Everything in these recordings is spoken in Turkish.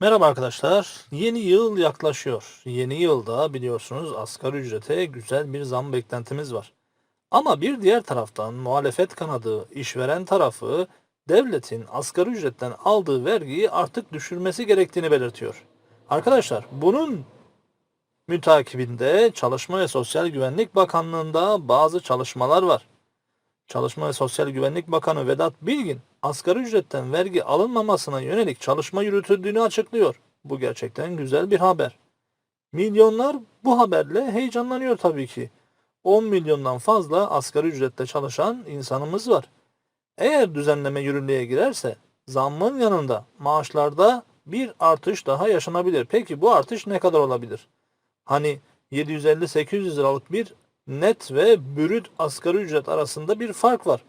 Merhaba arkadaşlar. Yeni yıl yaklaşıyor. Yeni yılda biliyorsunuz asgari ücrete güzel bir zam beklentimiz var. Ama bir diğer taraftan muhalefet kanadı, işveren tarafı devletin asgari ücretten aldığı vergiyi artık düşürmesi gerektiğini belirtiyor. Arkadaşlar bunun mütakibinde Çalışma ve Sosyal Güvenlik Bakanlığı'nda bazı çalışmalar var. Çalışma ve Sosyal Güvenlik Bakanı Vedat Bilgin, asgari ücretten vergi alınmamasına yönelik çalışma yürütüldüğünü açıklıyor. Bu gerçekten güzel bir haber. Milyonlar bu haberle heyecanlanıyor tabii ki. 10 milyondan fazla asgari ücretle çalışan insanımız var. Eğer düzenleme yürürlüğe girerse zammın yanında maaşlarda bir artış daha yaşanabilir. Peki bu artış ne kadar olabilir? Hani 750-800 liralık bir net ve brüt asgari ücret arasında bir fark var.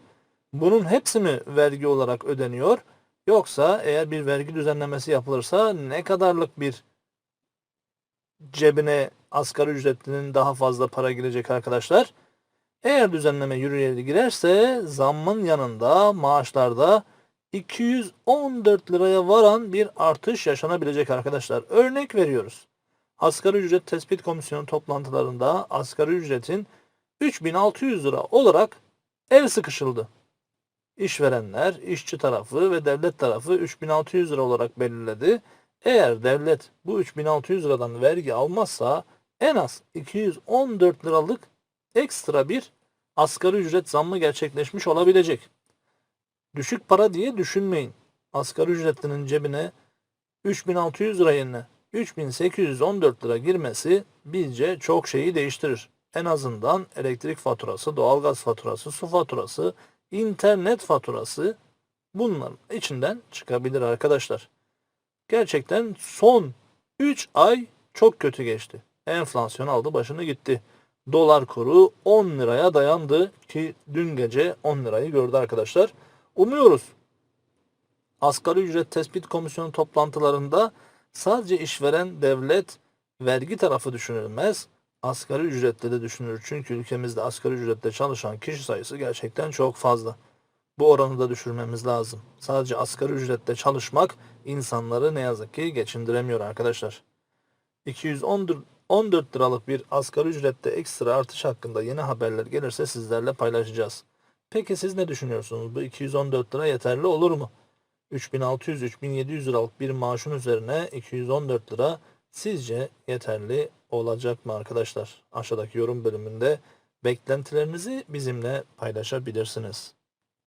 Bunun hepsi mi vergi olarak ödeniyor? Yoksa eğer bir vergi düzenlemesi yapılırsa ne kadarlık bir cebine asgari ücretlinin daha fazla para girecek arkadaşlar? Eğer düzenleme yürürlüğe girerse zammın yanında maaşlarda 214 liraya varan bir artış yaşanabilecek arkadaşlar. Örnek veriyoruz. Asgari ücret tespit komisyonu toplantılarında asgari ücretin 3600 lira olarak el sıkışıldı. İşverenler, işçi tarafı ve devlet tarafı 3600 lira olarak belirledi. Eğer devlet bu 3600 liradan vergi almazsa en az 214 liralık ekstra bir asgari ücret zammı gerçekleşmiş olabilecek. Düşük para diye düşünmeyin. Asgari ücretlinin cebine 3600 lira yerine 3814 lira girmesi bizce çok şeyi değiştirir. En azından elektrik faturası, doğalgaz faturası, su faturası, internet faturası bunların içinden çıkabilir arkadaşlar. Gerçekten son 3 ay çok kötü geçti. Enflasyon aldı başını gitti. Dolar kuru 10 liraya dayandı ki dün gece 10 lirayı gördü arkadaşlar. Umuyoruz asgari ücret tespit komisyonu toplantılarında sadece işveren devlet vergi tarafı düşünülmez. Asgari ücretle de düşünülür. Çünkü ülkemizde asgari ücretle çalışan kişi sayısı gerçekten çok fazla. Bu oranı da düşürmemiz lazım. Sadece asgari ücretle çalışmak insanları ne yazık ki geçindiremiyor arkadaşlar. 214 14 liralık bir asgari ücrette ekstra artış hakkında yeni haberler gelirse sizlerle paylaşacağız. Peki siz ne düşünüyorsunuz? Bu 214 lira yeterli olur mu? 3600-3700 liralık bir maaşın üzerine 214 lira sizce yeterli olacak mı arkadaşlar? Aşağıdaki yorum bölümünde beklentilerinizi bizimle paylaşabilirsiniz.